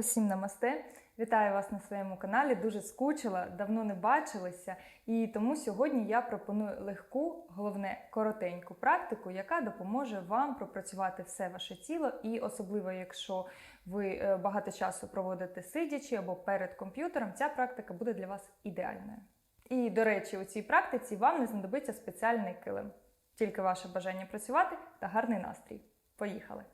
Усім намасте! Вітаю вас на своєму каналі. Дуже скучила, давно не бачилися. І тому сьогодні я пропоную легку, головне коротеньку практику, яка допоможе вам пропрацювати все ваше тіло, і особливо, якщо ви е, багато часу проводите сидячи або перед комп'ютером, ця практика буде для вас ідеальною. І, до речі, у цій практиці вам не знадобиться спеціальний килим, тільки ваше бажання працювати та гарний настрій. Поїхали!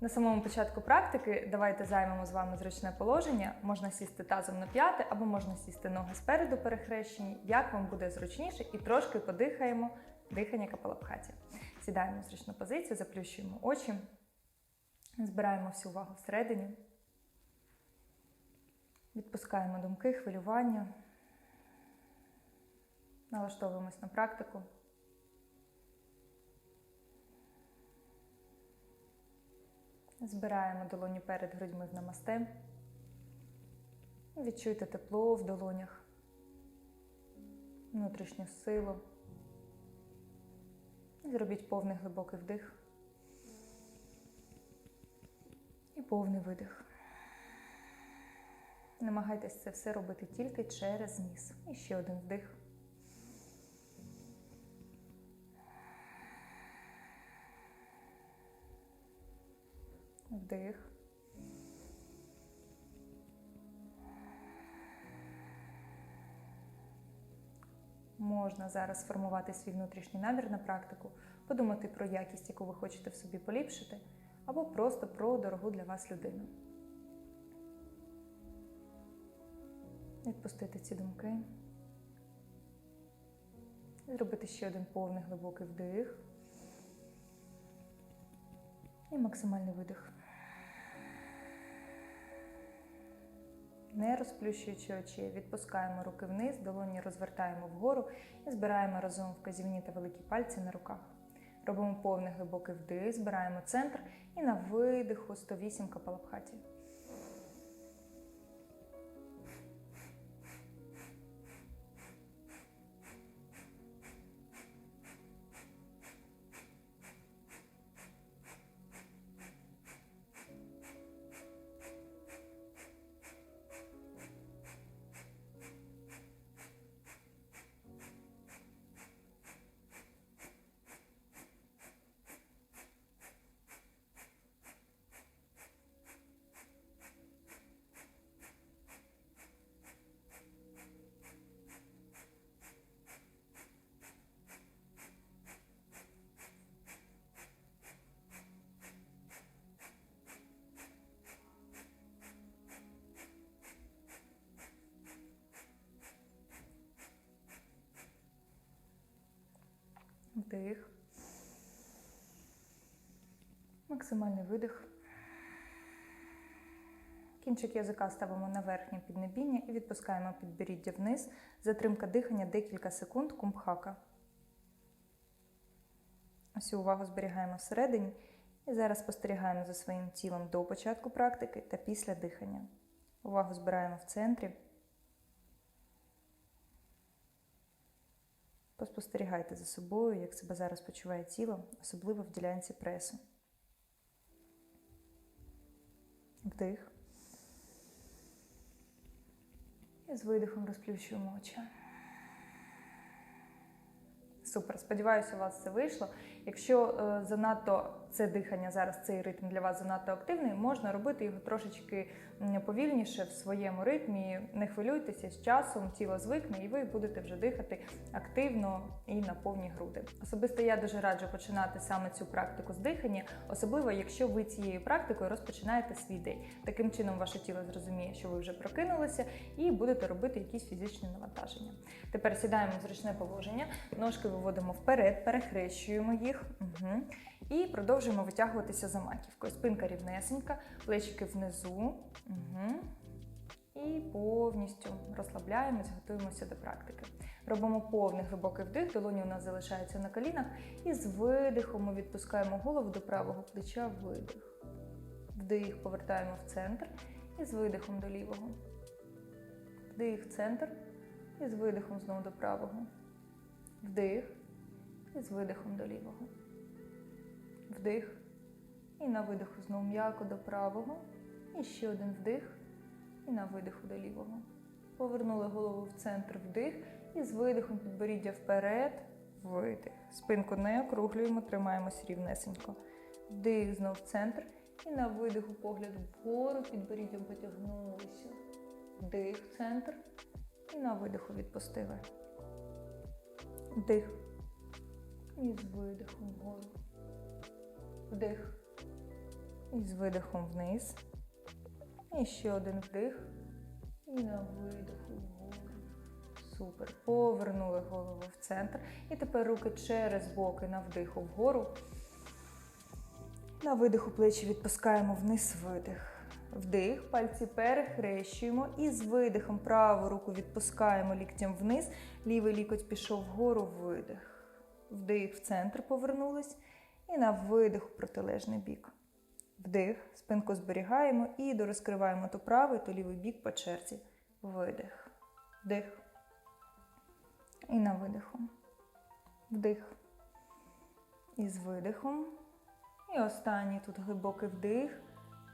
На самому початку практики давайте займемо з вами зручне положення. Можна сісти тазом на п'яте або можна сісти ноги спереду перехрещені, як вам буде зручніше, і трошки подихаємо. Дихання капалабхаті. Сідаємо в зручну позицію, заплющуємо очі, збираємо всю увагу всередині, відпускаємо думки, хвилювання, налаштовуємось на практику. Збираємо долоні перед грудьми в намасте. Відчуйте тепло в долонях, внутрішню силу. Зробіть повний глибокий вдих і повний видих. Намагайтесь це все робити тільки через ніс. І ще один вдих. Вдих. Можна зараз сформувати свій внутрішній намір на практику, подумати про якість, яку ви хочете в собі поліпшити, або просто про дорогу для вас людину. Відпустити ці думки. Зробити ще один повний глибокий вдих. І максимальний видих. Не розплющуючи очі, відпускаємо руки вниз, долоні розвертаємо вгору і збираємо разом вказівні та великі пальці на руках. Робимо повний глибокий вдих, збираємо центр і на видиху 108 капалабхаті. Вдих. Максимальний видих. Кінчик язика ставимо на верхнє піднебіння і відпускаємо підборіддя вниз. Затримка дихання декілька секунд кумбхака. Усю увагу зберігаємо всередині. І зараз спостерігаємо за своїм тілом до початку практики та після дихання. Увагу збираємо в центрі. Поспостерігайте за собою, як себе зараз почуває тіло, особливо в ділянці пресу. Вдих. І з видихом розплющуємо очі. Супер. Сподіваюся, у вас це вийшло. Якщо е, занадто це дихання зараз, цей ритм для вас занадто активний, можна робити його трошечки повільніше в своєму ритмі. Не хвилюйтеся з часом, тіло звикне, і ви будете вже дихати активно і на повні груди. Особисто я дуже раджу починати саме цю практику з дихання, особливо якщо ви цією практикою розпочинаєте свій день. Таким чином, ваше тіло зрозуміє, що ви вже прокинулися, і будете робити якісь фізичні навантаження. Тепер сідаємо в зручне положення, ножки виводимо вперед, перехрещуємо їх. Угу. І продовжуємо витягуватися за маківкою. Спинка рівнесенька, плечики внизу. Угу. І повністю розслабляємось, готуємося до практики. Робимо повний глибокий вдих, долоні у нас залишаються на колінах. І з видихом ми відпускаємо голову до правого плеча, видих. Вдих, повертаємо в центр. І з видихом до лівого. Вдих, в центр. І з видихом знову до правого. Вдих. І з видихом до лівого. Вдих. І на видиху знову м'яко до правого. І ще один вдих. І на видиху до лівого. Повернули голову в центр вдих. І з видихом підборіддя вперед. Видих. Спинку не округлюємо, тримаємось рівнесенько. Вдих знов в центр. І на видиху погляд вгору, підборіддям потягнулися. Вдих в центр. І на видиху відпустили. Вдих. І з видихом вгору. Вдих. І з видихом вниз. І ще один вдих. І на видиху вгору. Супер. Повернули голову в центр. І тепер руки через боки на вдиху вгору. На видиху плечі відпускаємо вниз видих. Вдих, пальці перехрещуємо і з видихом праву руку відпускаємо ліктем вниз. Лівий лікоть пішов вгору, видих. Вдих в центр повернулись. І на видих у протилежний бік. Вдих, спинку зберігаємо і дорозкриваємо то правий, то лівий бік по черзі. Видих. Вдих. І на видиху. Вдих. І з видихом. І останній тут глибокий вдих.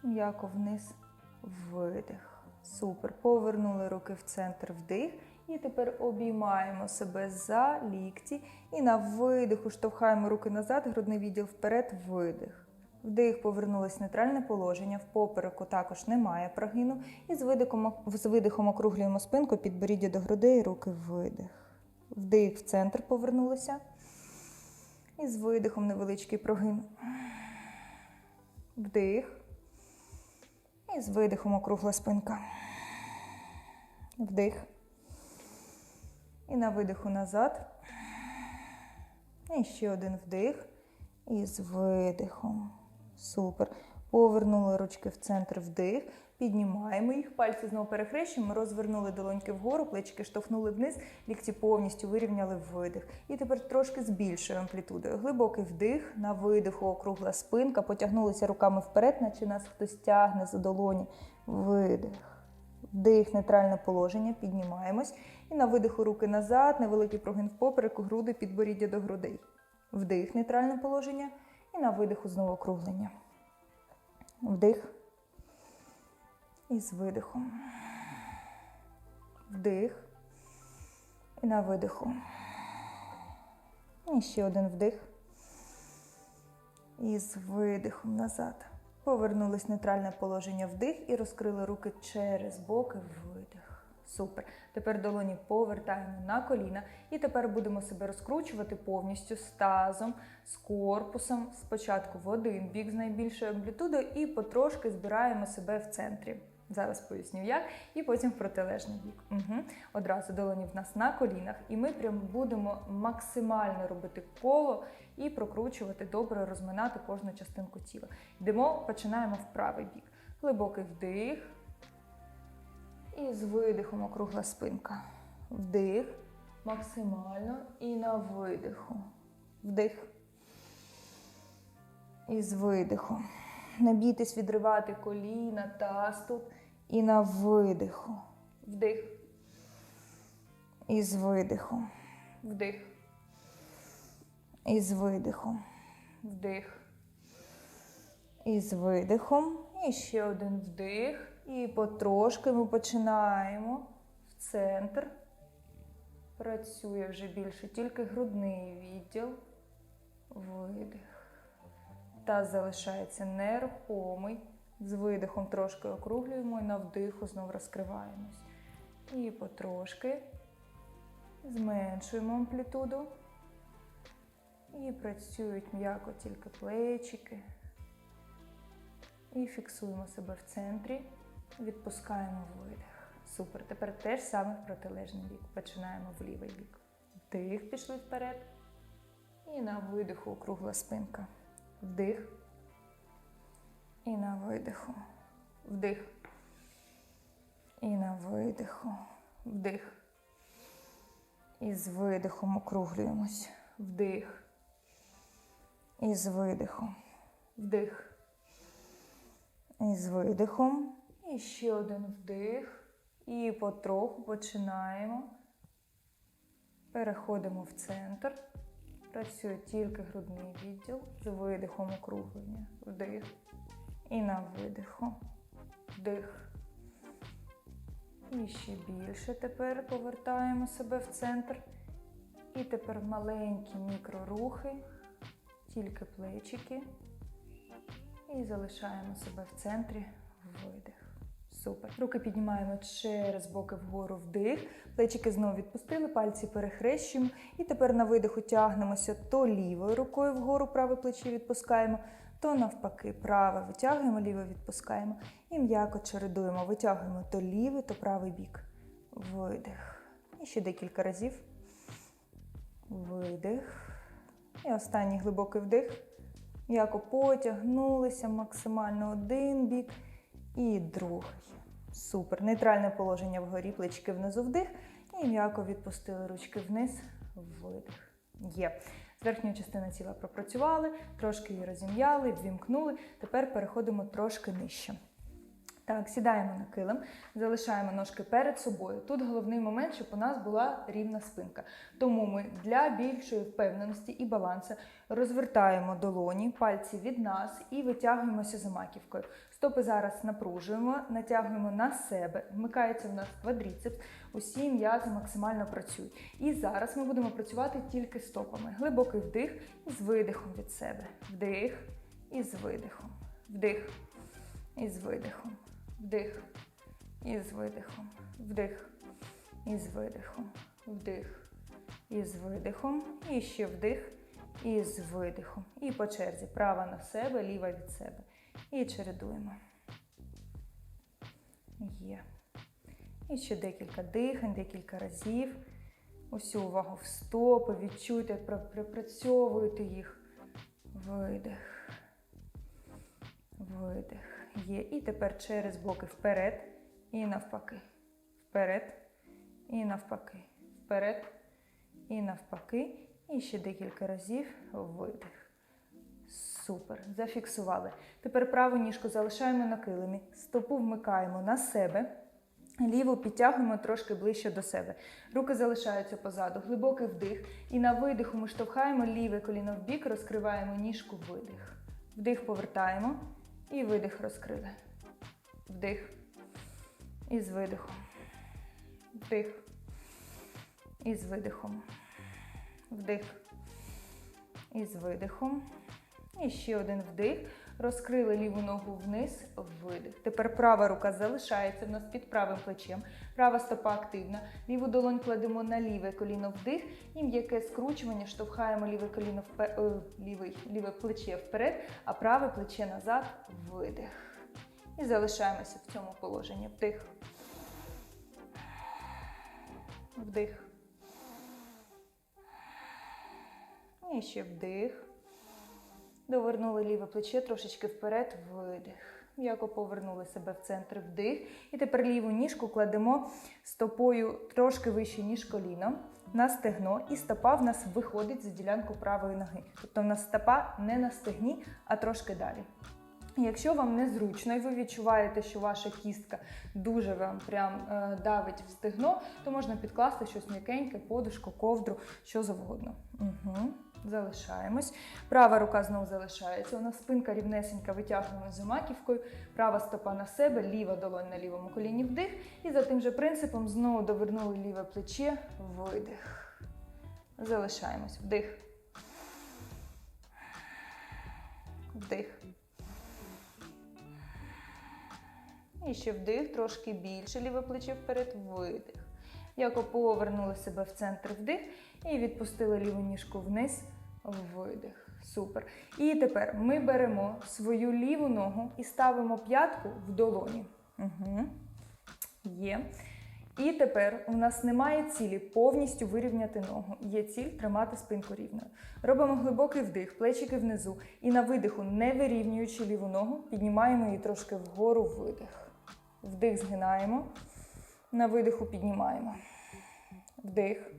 М'яко вниз. Видих. Супер. Повернули руки в центр вдих. І тепер обіймаємо себе за лікті. І на видиху штовхаємо руки назад, грудний відділ вперед, видих. Вдих, повернулись в нейтральне положення. В попереку також немає прогину. І з видихом, з видихом округлюємо спинку, підборіддя до грудей, руки видих. Вдих в центр повернулися. І з видихом невеличкий прогин. Вдих. І з видихом округла спинка. Вдих. І на видиху назад. І ще один вдих. І з видихом. Супер. Повернули ручки в центр вдих. Піднімаємо їх, пальці знову перехрещуємо, розвернули долоньки вгору, плечики штовхнули вниз, лікті повністю вирівняли видих. І тепер трошки збільшуємо амплітудою. Глибокий вдих, на видиху округла спинка, потягнулися руками вперед, наче нас хтось тягне за долоні. Видих. Вдих, нейтральне положення, піднімаємось. На видиху руки назад, невеликий прогин в попереку, груди, підборіддя до грудей. Вдих, нейтральне положення. І на видиху знову округлення. Вдих. І з видихом. Вдих. І на видиху. І ще один вдих. І з видихом назад. Повернулись в нейтральне положення вдих і розкрили руки через боки видих. Супер. Тепер долоні повертаємо на коліна. І тепер будемо себе розкручувати повністю з тазом, з корпусом. Спочатку в один бік з найбільшою амплітудою і потрошки збираємо себе в центрі. Зараз поясню як, і потім в протилежний бік. Угу. Одразу долоні в нас на колінах, і ми прям будемо максимально робити коло і прокручувати, добре розминати кожну частинку тіла. Йдемо, починаємо в правий бік. Глибокий вдих. І з видихом округла спинка. Вдих. Максимально. І на видиху. Вдих. І з видихом. Не бійтесь відривати коліна, таз тут. І на видиху. Вдих. І з видихом. Вдих. І з видихом. Вдих. І з видихом. І ще один вдих. І потрошки ми починаємо в центр. Працює вже більше тільки грудний відділ. Видих. Таз залишається нерухомий. З видихом трошки округлюємо і на вдиху знову розкриваємось. І потрошки зменшуємо амплітуду. І працюють м'яко тільки плечики. І фіксуємо себе в центрі. Відпускаємо видих. Супер. Тепер теж саме в протилежний бік. Починаємо в лівий бік. Вдих, пішли вперед. І на видиху округла спинка. Вдих. І на видиху. Вдих. І на видиху. Вдих. І з видихом округлюємось. Вдих. І з видихом. Вдих. І з видихом. І ще один вдих. І потроху починаємо. Переходимо в центр. Працює тільки грудний відділ з видихом округлення. Вдих. І на видиху. Вдих. І ще більше тепер повертаємо себе в центр. І тепер маленькі мікрорухи, тільки плечики. І залишаємо себе в центрі видих. Супер. Руки піднімаємо через боки вгору вдих. Плечики знову відпустили, пальці перехрещуємо. І тепер на видиху тягнемося то лівою рукою вгору, праве плече відпускаємо, то навпаки, праве витягуємо, ліве відпускаємо. І м'яко чередуємо. Витягуємо то лівий, то правий бік. Видих. І ще декілька разів. Видих. І останній глибокий вдих. М'яко потягнулися максимально один бік і другий. Супер. Нейтральне положення вгорі, плечки внизу вдих. І м'яко відпустили ручки вниз. Видих. Є. З верхньої частини тіла пропрацювали, трошки її розім'яли, ввімкнули. Тепер переходимо трошки нижче. Так, сідаємо на килим, залишаємо ножки перед собою. Тут головний момент, щоб у нас була рівна спинка. Тому ми для більшої впевненості і балансу розвертаємо долоні, пальці від нас і витягуємося за маківкою. Стопи зараз напружуємо, натягуємо на себе, вмикається в нас квадріцепс, усі м'язи максимально працюють. І зараз ми будемо працювати тільки стопами. Глибокий вдих і з видихом від себе. Вдих і з видихом. Вдих і з видихом. Вдих. І з видихом. Вдих. І з видихом. Вдих. І з видихом. І ще вдих. І з видихом. І по черзі. Права на себе, ліва від себе. І чередуємо. Є. І ще декілька дихань, декілька разів. Усю увагу в стопи. Відчуйте, як припрацьовуєте їх. Видих. Видих. Є. І тепер через боки вперед і навпаки. Вперед і навпаки. Вперед і навпаки. І ще декілька разів видих. Супер. Зафіксували. Тепер праву ніжку залишаємо на килимі. Стопу вмикаємо на себе. Ліву підтягуємо трошки ближче до себе. Руки залишаються позаду. Глибокий вдих. І на видиху ми штовхаємо ліве коліно в бік, розкриваємо ніжку видих. Вдих повертаємо. І видих розкрили. Вдих. І з видихом. Вдих. І з видихом. Вдих. І з видихом. І ще один вдих. Розкрили ліву ногу вниз, видих. Тепер права рука залишається в нас під правим плечем. Права стопа активна. Ліву долонь кладемо на ліве коліно вдих. І м'яке скручування, штовхаємо ліве коліно впер... О, лівий, ліве плече вперед, а праве плече назад, видих. І залишаємося в цьому положенні. Вдих. Вдих. І ще вдих. Довернули ліве плече трошечки вперед, видих. М'яко повернули себе в центр вдих. І тепер ліву ніжку кладемо стопою трошки вище, ніж коліно, на стегно, і стопа в нас виходить за ділянку правої ноги. Тобто в нас стопа не на стегні, а трошки далі. Якщо вам незручно і ви відчуваєте, що ваша кістка дуже вам прям е, давить в стегно, то можна підкласти щось м'якеньке, подушку, ковдру, що завгодно. Угу. Залишаємось. Права рука знову залишається. У нас спинка рівнесенька, витягуємо за маківкою. Права стопа на себе, ліва долонь на лівому коліні вдих. І за тим же принципом знову довернули ліве плече, видих. Залишаємось. Вдих. Вдих. І ще вдих, трошки більше, ліве плече вперед, видих. Яко повернули себе в центр вдих і відпустили ліву ніжку вниз, видих. Супер. І тепер ми беремо свою ліву ногу і ставимо п'ятку в долоні. Угу. Є. І тепер у нас немає цілі повністю вирівняти ногу. Є ціль тримати спинку рівною. Робимо глибокий вдих, плечики внизу. І на видиху, не вирівнюючи ліву ногу, піднімаємо її трошки вгору видих. Вдих згинаємо. На видиху піднімаємо. Вдих.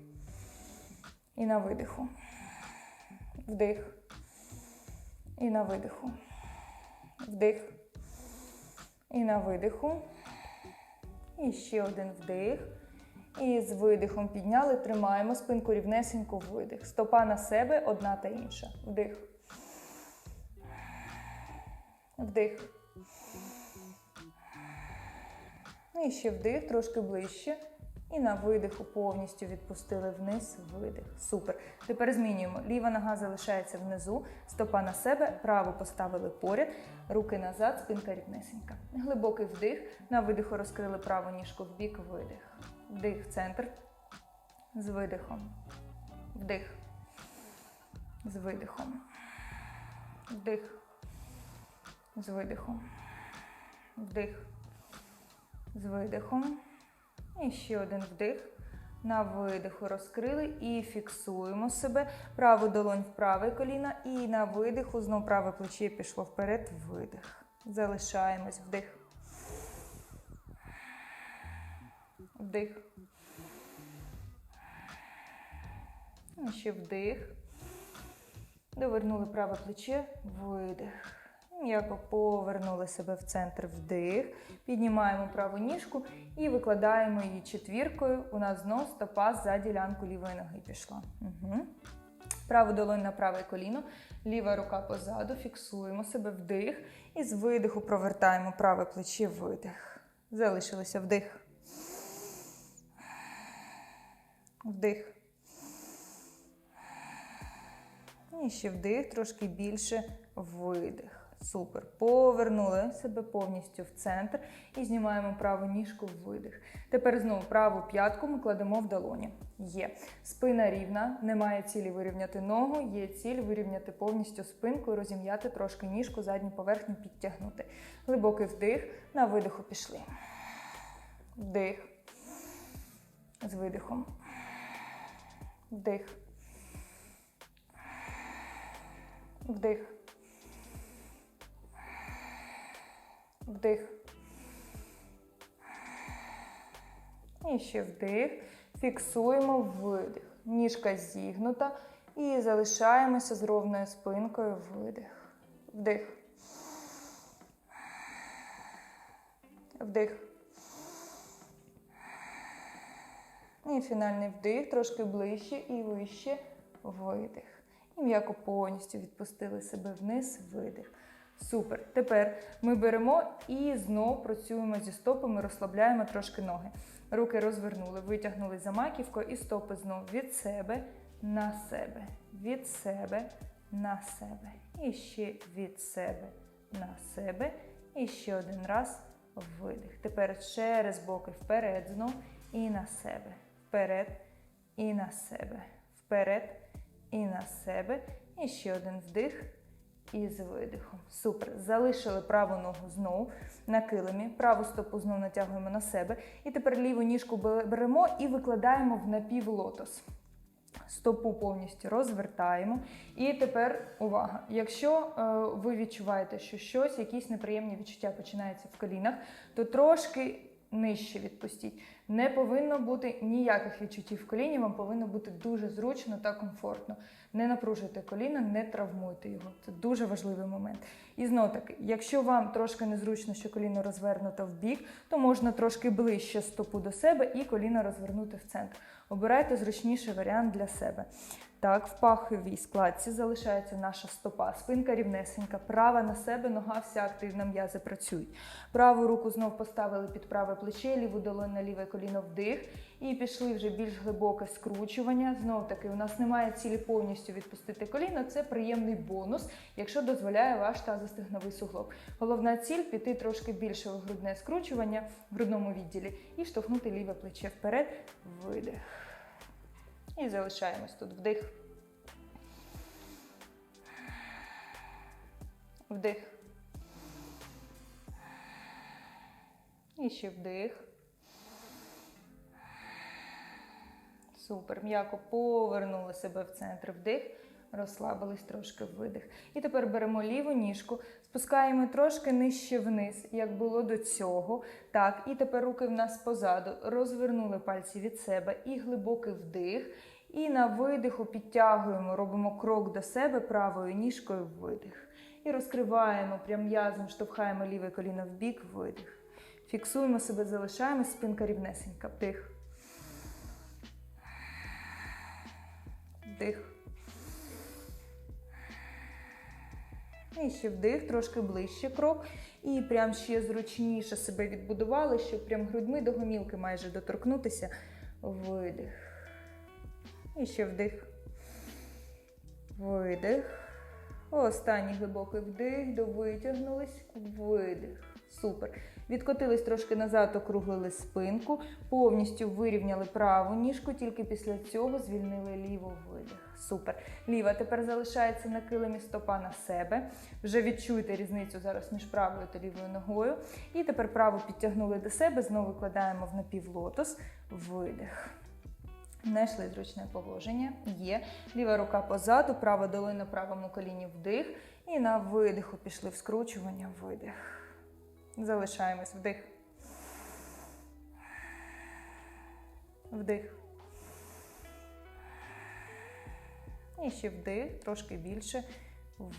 І на видиху. Вдих. І на видиху. Вдих. І на видиху. І ще один вдих. І з видихом підняли, тримаємо спинку рівнесенько, видих. Стопа на себе, одна та інша. Вдих. Вдих. І ще вдих, трошки ближче. І на видиху повністю відпустили вниз, видих. Супер. Тепер змінюємо. Ліва нога залишається внизу, стопа на себе, праву поставили поряд, руки назад, спинка рівнесенька. Глибокий вдих. На видиху розкрили праву ніжку в бік, видих. Вдих в центр. З видихом. Вдих. З видихом. Вдих. З видихом. Вдих. З видихом. І ще один вдих. На видиху розкрили і фіксуємо себе. Праву долонь в праве коліно. І на видиху знову праве плече пішло вперед. Видих. Залишаємось. Вдих. Вдих. І ще вдих. Довернули праве плече. Видих. М'яко повернули себе в центр вдих. Піднімаємо праву ніжку і викладаємо її четвіркою. У нас знов стопа за ділянку лівої ноги пішла. Угу. Праву долонь на праве коліно, ліва рука позаду, фіксуємо себе вдих. І з видиху провертаємо праве плече видих. Залишилося вдих. Вдих. І ще вдих, трошки більше видих. Супер. Повернули себе повністю в центр і знімаємо праву ніжку в видих. Тепер знову праву п'ятку ми кладемо в долоні. Є. Спина рівна, немає цілі вирівняти ногу, є ціль вирівняти повністю спинку розім'яти трошки ніжку, задню поверхню підтягнути. Глибокий вдих, на видиху пішли. Вдих. З видихом. Вдих. Вдих. Вдих. І ще вдих. Фіксуємо видих. Ніжка зігнута. І залишаємося з ровною спинкою. Видих. Вдих. Вдих. І фінальний вдих, трошки ближче і вище. Видих. І м'яко повністю відпустили себе вниз, видих. Супер. Тепер ми беремо і знову працюємо зі стопами, розслабляємо трошки ноги. Руки розвернули, витягнули за маківкою і стопи знову від себе на себе, від себе на себе. І ще від себе на себе. І ще один раз видих. Тепер через боки вперед знов і на себе. Вперед і на себе. Вперед і на себе. І ще один вдих. І з видихом. Супер. Залишили праву ногу знову на килимі, праву стопу знову натягуємо на себе. І тепер ліву ніжку беремо і викладаємо в напівлотос. Стопу повністю розвертаємо. І тепер увага! Якщо е, ви відчуваєте, що щось, якісь неприємні відчуття починаються в колінах, то трошки нижче відпустіть. Не повинно бути ніяких відчуттів в коліні, вам повинно бути дуже зручно та комфортно. Не напружуйте коліно, не травмуйте його. Це дуже важливий момент. І знову таки, якщо вам трошки незручно, що коліно розвернуто в бік, то можна трошки ближче стопу до себе і коліно розвернути в центр. Обирайте зручніший варіант для себе. Так, в паховій складці залишається наша стопа, спинка рівнесенька, права на себе, нога вся активна, м'язи працюють. Праву руку знов поставили під праве плече, ліву долонь на ліве коліно вдих. І пішли вже більш глибоке скручування. Знов таки, у нас немає цілі повністю відпустити коліно. Це приємний бонус, якщо дозволяє ваш тазостегновий суглоб. Головна ціль піти трошки більше у грудне скручування в грудному відділі і штовхнути ліве плече вперед, видих. І залишаємось тут вдих. Вдих. І ще вдих. Супер. М'яко повернули себе в центр вдих розслабились трошки в видих. І тепер беремо ліву ніжку, спускаємо трошки нижче вниз, як було до цього. Так, і тепер руки в нас позаду. Розвернули пальці від себе і глибокий вдих. І на видиху підтягуємо, робимо крок до себе правою ніжкою в видих. І розкриваємо прям м'язом, штовхаємо ліве коліно в бік, видих. Фіксуємо себе, залишаємо спинка рівнесенька. Вдих. Вдих. І ще вдих, трошки ближче крок. І прям ще зручніше себе відбудували, щоб прям грудьми до гомілки майже доторкнутися. Видих. І ще вдих. Видих. Останній глибокий вдих, довитягнулись, видих. Супер. Відкотились трошки назад, округлили спинку, повністю вирівняли праву ніжку, тільки після цього звільнили ліву видих. Супер. Ліва тепер залишається на килимі стопа на себе. Вже відчуйте різницю зараз між правою та лівою ногою. І тепер праву підтягнули до себе, знову викладаємо в напівлотос. Видих. Знайшли зручне положення. Є. Ліва рука позаду, права долина правому коліні вдих. І на видиху пішли в скручування, видих. Залишаємось вдих. Вдих. І ще вдих, трошки більше.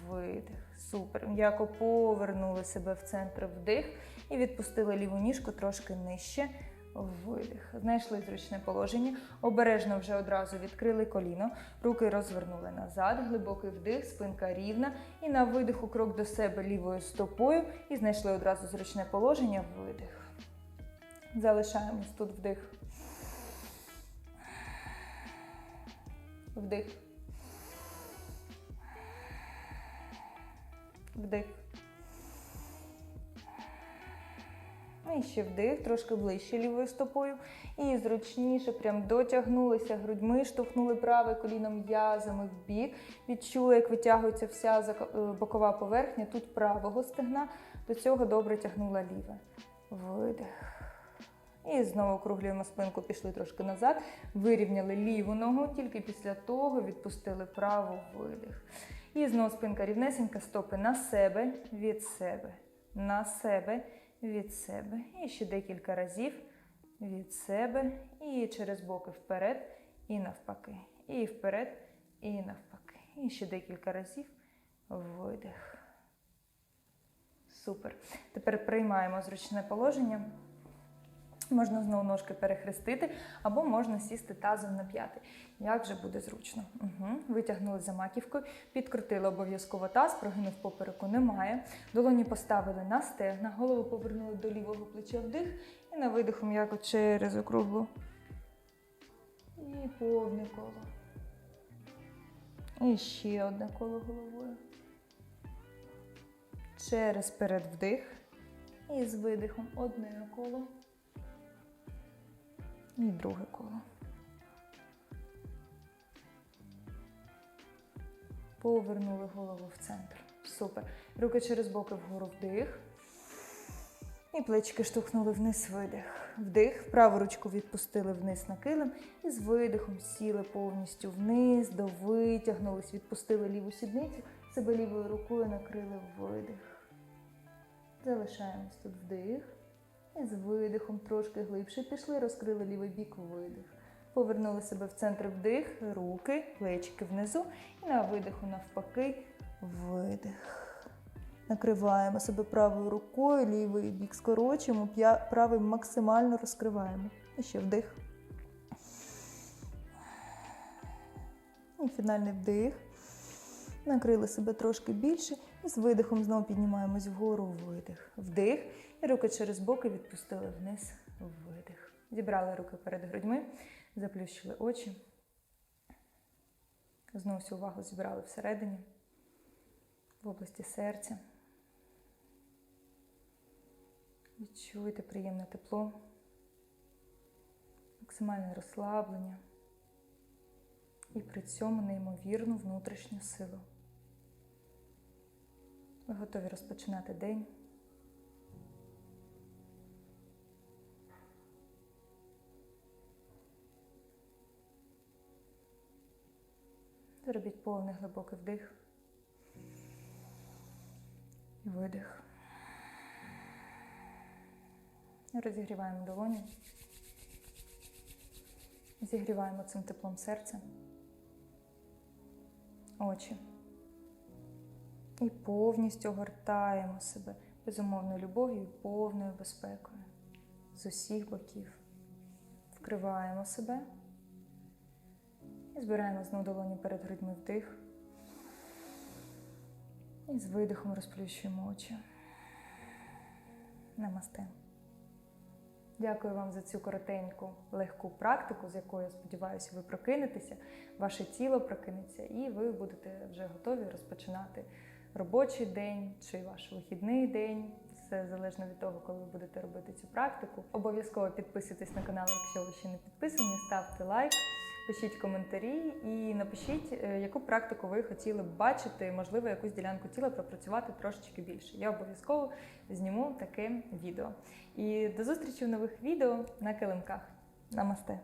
Видих. Супер. М'яко повернули себе в центр вдих і відпустили ліву ніжку трошки нижче. Видих. Знайшли зручне положення. Обережно вже одразу відкрили коліно, руки розвернули назад, глибокий вдих, спинка рівна. І на видиху крок до себе лівою стопою. І знайшли одразу зручне положення. Видих. Залишаємось тут вдих. Вдих. Вдих. І ще вдих, трошки ближче лівою стопою. І зручніше, прям дотягнулися грудьми, штовхнули праве коліном м'язами в бік. Відчули, як витягується вся е, бокова поверхня тут правого стегна. До цього добре тягнула ліве. Видих. І знову округлюємо спинку, пішли трошки назад. Вирівняли ліву ногу, тільки після того відпустили праву видих. І знову спинка рівнесенька, стопи на себе, від себе, на себе, від себе. І ще декілька разів від себе. І через боки вперед, і навпаки. І вперед, і навпаки. І ще декілька разів. Видих. Супер. Тепер приймаємо зручне положення. Можна знову ножки перехрестити, або можна сісти тазом на п'яти. Як вже буде зручно. Угу. Витягнули за маківкою, підкрутили обов'язково таз, прогинув попереку немає. Долоні поставили на стегна, голову повернули до лівого плеча вдих і на видиху м'яко через округлу. І повне коло. І ще одне коло головою. Через перед вдих. І з видихом одне коло. І друге коло. Повернули голову в центр. Супер. Руки через боки вгору вдих. І плечики штовхнули вниз видих. Вдих. Праву ручку відпустили вниз на килим. І з видихом сіли повністю вниз, довитягнулись, відпустили ліву сідницю, себе лівою рукою накрили видих. Залишаємось тут вдих. І з видихом трошки глибше пішли, розкрили лівий бік видих. Повернули себе в центр вдих, руки, плечики внизу. І на видиху навпаки видих. Накриваємо себе правою рукою, лівий бік скорочуємо, правий максимально розкриваємо. І ще вдих. І фінальний вдих. Накрили себе трошки більше. І з видихом знову піднімаємось вгору, видих. Вдих. І руки через боки відпустили вниз, видих. Зібрали руки перед грудьми, заплющили очі. Знову всю увагу зібрали всередині, в області серця. Відчуйте приємне тепло, максимальне розслаблення і при цьому неймовірну внутрішню силу. Ви готові розпочинати день. Зробіть повний глибокий вдих і видих. Розігріваємо долоні. Зігріваємо цим теплом серця, очі. І повністю огортаємо себе безумовною любов'ю і повною безпекою з усіх боків. Вкриваємо себе І збираємо знову долоні перед грудьми вдих. І з видихом розплющуємо очі. Намасте. Дякую вам за цю коротеньку, легку практику, з якою, я сподіваюся, ви прокинетеся, ваше тіло прокинеться, і ви будете вже готові розпочинати робочий день чи ваш вихідний день. Все залежно від того, коли ви будете робити цю практику. Обов'язково підписуйтесь на канал, якщо ви ще не підписані, ставте лайк, пишіть коментарі і напишіть, е, яку практику ви хотіли б бачити, можливо, якусь ділянку тіла пропрацювати трошечки більше. Я обов'язково зніму таке відео. І до зустрічі в нових відео на килимках. Намасте!